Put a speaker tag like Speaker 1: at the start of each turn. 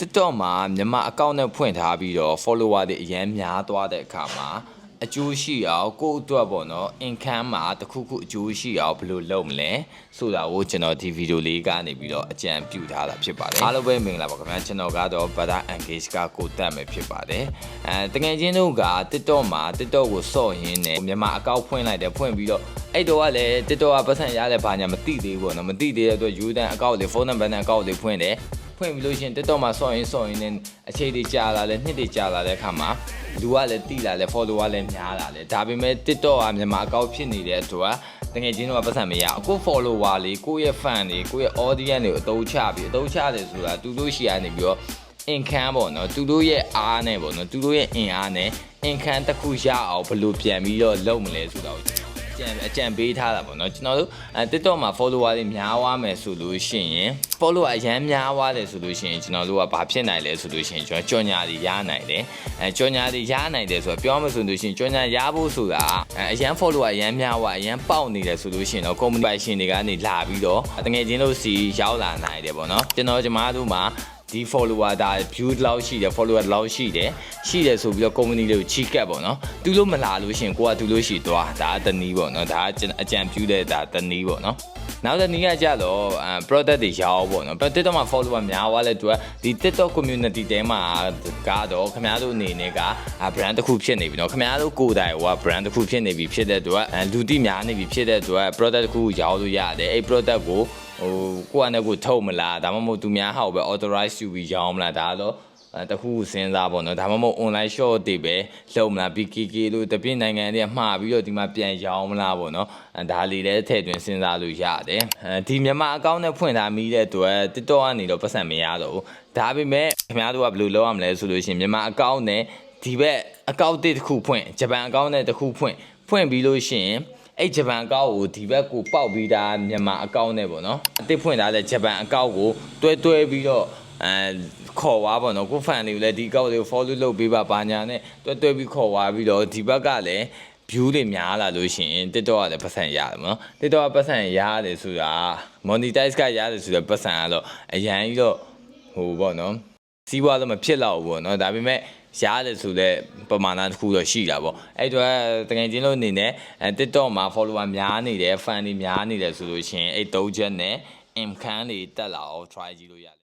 Speaker 1: TikTok မှာမြန်မာအကောင့်နဲ့ဖွင့်ထားပြီးတော့ follower တွေအများများသွားတဲ့အခါမှာအကျိုးရှိအောင်ကိုယ့်အတွက်ပေါ့နော် income မှာတစ်ခုခုအကျိုးရှိအောင်ဘယ်လိုလုပ်မလဲဆိုတာကိုကျွန်တော်ဒီဗီဒီယိုလေးကနေပြီးတော့အကြံပြုထားတာဖြစ်ပါတယ်အားလုံးပဲမင်္ဂလာပါခင်ဗျာကျွန်တော်ကတော့ Bada Engage ကကိုတက်မယ်ဖြစ်ပါတယ်အဲတကယ်ချင်းတို့က TikTok မှာ TikTok ကိုစော့ရင်းနဲ့မြန်မာအကောင့်ဖွင့်လိုက်တယ်ဖွင့်ပြီးတော့အဲ့တော့ကလည်း TikTok ကပတ်စံရတယ်ဘာညာမသိသေးဘူးပေါ့နော်မသိသေးတဲ့အတွက် user အကောင့်လေးဖုန်းနံပါတ်နဲ့အကောင့်လေးဖွင့်တယ် ဖွင့်ပြီးလို့ရှိရင် TikTok မှာဆော့ရင်ဆော့ရင်လည်းအခြေတွေကြာလာလဲနှစ်တွေကြာလာတဲ့အခါမှာလူကလည်းတိလာလဲ follower လည်းများလာလဲဒါပေမဲ့ TikTok ကမြန်မာအကောင့်ဖြစ်နေတဲ့အတွက်တကယ်ချင်းတော့ပတ်စံမရအခု follower လေးကိုယ့်ရဲ့ fan တွေကိုယ့်ရဲ့ audience တွေကိုအသုံးချပြီးအသုံးချတယ်ဆိုတာသူတို့ရှိရနေပြီးတော့ income ပေါ့နော်သူတို့ရဲ့အားနဲ့ပေါ့နော်သူတို့ရဲ့အင်အားနဲ့ income တစ်ခုရအောင်ဘယ်လိုပြန်ပြီးတော့လုပ်မလဲဆိုတာကို ကြံအကြံပေးထားတာပေါ့နော်ကျွန်တော်တို့အဲ TikTok မှာ follower တွေများသွားမယ်ဆိုလို့ရှိရင် follower အရန်များသွားတယ်ဆိုလို့ရှိရင်ကျွန်တော်တို့ကဘာဖြစ်နိုင်လဲဆိုလို့ရှိရင်ကျွန်တော်ကြော်ညာတွေရနိုင်တယ်အဲကြော်ညာတွေရနိုင်တယ်ဆိုတော့ပြောမှဆိုလို့ရှိရင်ကြော်ညာရဖို့ဆိုတာအဲအရန် follower အရန်များသွားအရန်ပေါက်နေတယ်ဆိုလို့ရှိရင်တော့ company ပိုင်ရှင်တွေကနေလာပြီးတော့တကယ်ချင်းလို့စီရောက်လာနိုင်တယ်ပေါ့နော်ကျွန်တော်ကျမတို့မှာ ဒီ follower ဒါ view လောက်ရှိတယ် follower လောက်ရှိတယ်ရှိတယ်ဆိုပြီးတော့ company လေးကိုချီကတ်ပေါ့နော်သူလို့မလာလို့ရှိရင်ကိုကသူလို့ရှိသွားဒါကတနည်းပေါ့နော်ဒါကအကြံပြုတဲ့ဒါတနည်းပေါ့နော် နောက်တစ်နည်းကကြတော့ product တွေရောင်းပေါ့နော် TikTok မှာ follower များသွားလဲသူကဒီ TikTok community တဲမှာကတော့ခင်ဗျားတို့အနေနဲ့က brand တစ်ခုဖြစ်နေပြီနော်ခင်ဗျားတို့ကိုယ်တိုင်ဟိုက brand တစ်ခုဖြစ်နေပြီဖြစ်တဲ့အတွက်လူတိများနေပြီဖြစ်တဲ့အတွက် product တစ်ခုရောင်းလို့ရတယ်အဲ့ product ကိုဟိုကိုယ့်အနေကိုထုတ်မလားဒါမှမဟုတ်သူများဟောက်ပဲ authorize ယူပြီးရောင်းမလားဒါတော့ တခုစဉ်းစားပေါ့နော်ဒါမှမဟုတ် online shop တွေပဲလုပ်မလား BKK လို့တပြည့်နိုင်ငံတွေကမှာပြီးတော့ဒီမှာပြန်ရောင်းမလားပေါ့နော်အဲဒါလေးလည်းထည့်သွင်းစဉ်းစားလို့ရတယ်အဲဒီမြန်မာအကောင့်နဲ့ဖွင့်ထားမိတဲ့အတွက် TikTok ကနေတော့ပတ်စံမရတော့ဘူးဒါပေမဲ့ခင်ဗျားတို့ကဘယ်လိုလုပ်ရမလဲဆိုလို့ရှိရင်မြန်မာအကောင့်နဲ့ဒီဘက်အကောင့်တစ်ခုဖွင့်ဂျပန်အကောင့်နဲ့တစ်ခုဖွင့်ဖွင့်ပြီးလို့ရှိရင်အဲ့ဂျပန်အကောင့်ကိုဒီဘက်ကိုပေါက်ပြီးသားမြန်မာအကောင့်နဲ့ပေါ့နော်အတစ်ဖွင့်ထားတဲ့ဂျပန်အကောင့်ကိုတွဲတွဲပြီးတော့ အဲခေါ်သွားပေါ့နော်ကိုဖန်တွေကိုလည်းဒီအကောင့်တွေကို follow လုပ်ပေးပါပါညာနဲ့တွဲတွဲပြီးခေါ်သွားပြီးတော့ဒီဘက်ကလည်း view တွေများလာလို့ရှိရင် TikTok ကလည်းပတ်စံရတယ်မနော် TikTok ကပတ်စံရတယ်ဆိုတာ monetize ကရတယ်ဆိုတော့ပတ်စံကတော့အရန်ကြီးတော့ဟိုပေါ့နော်စီးပွားတော့မဖြစ်တော့ဘူးပေါ့နော်ဒါပေမဲ့ရတယ်ဆိုတဲ့ပမာဏတစ်ခုတော့ရှိတာပေါ့အဲ့တော့တကယ်ချင်းလို့အနေနဲ့အဲ TikTok မှာ follower များနေတယ် fan တွေများနေတယ်ဆိုလို့ရှိရင်အဲ့သုံးချက်နဲ့ income တွေတက်လာအောင် try ကြည့်လို့ရတယ်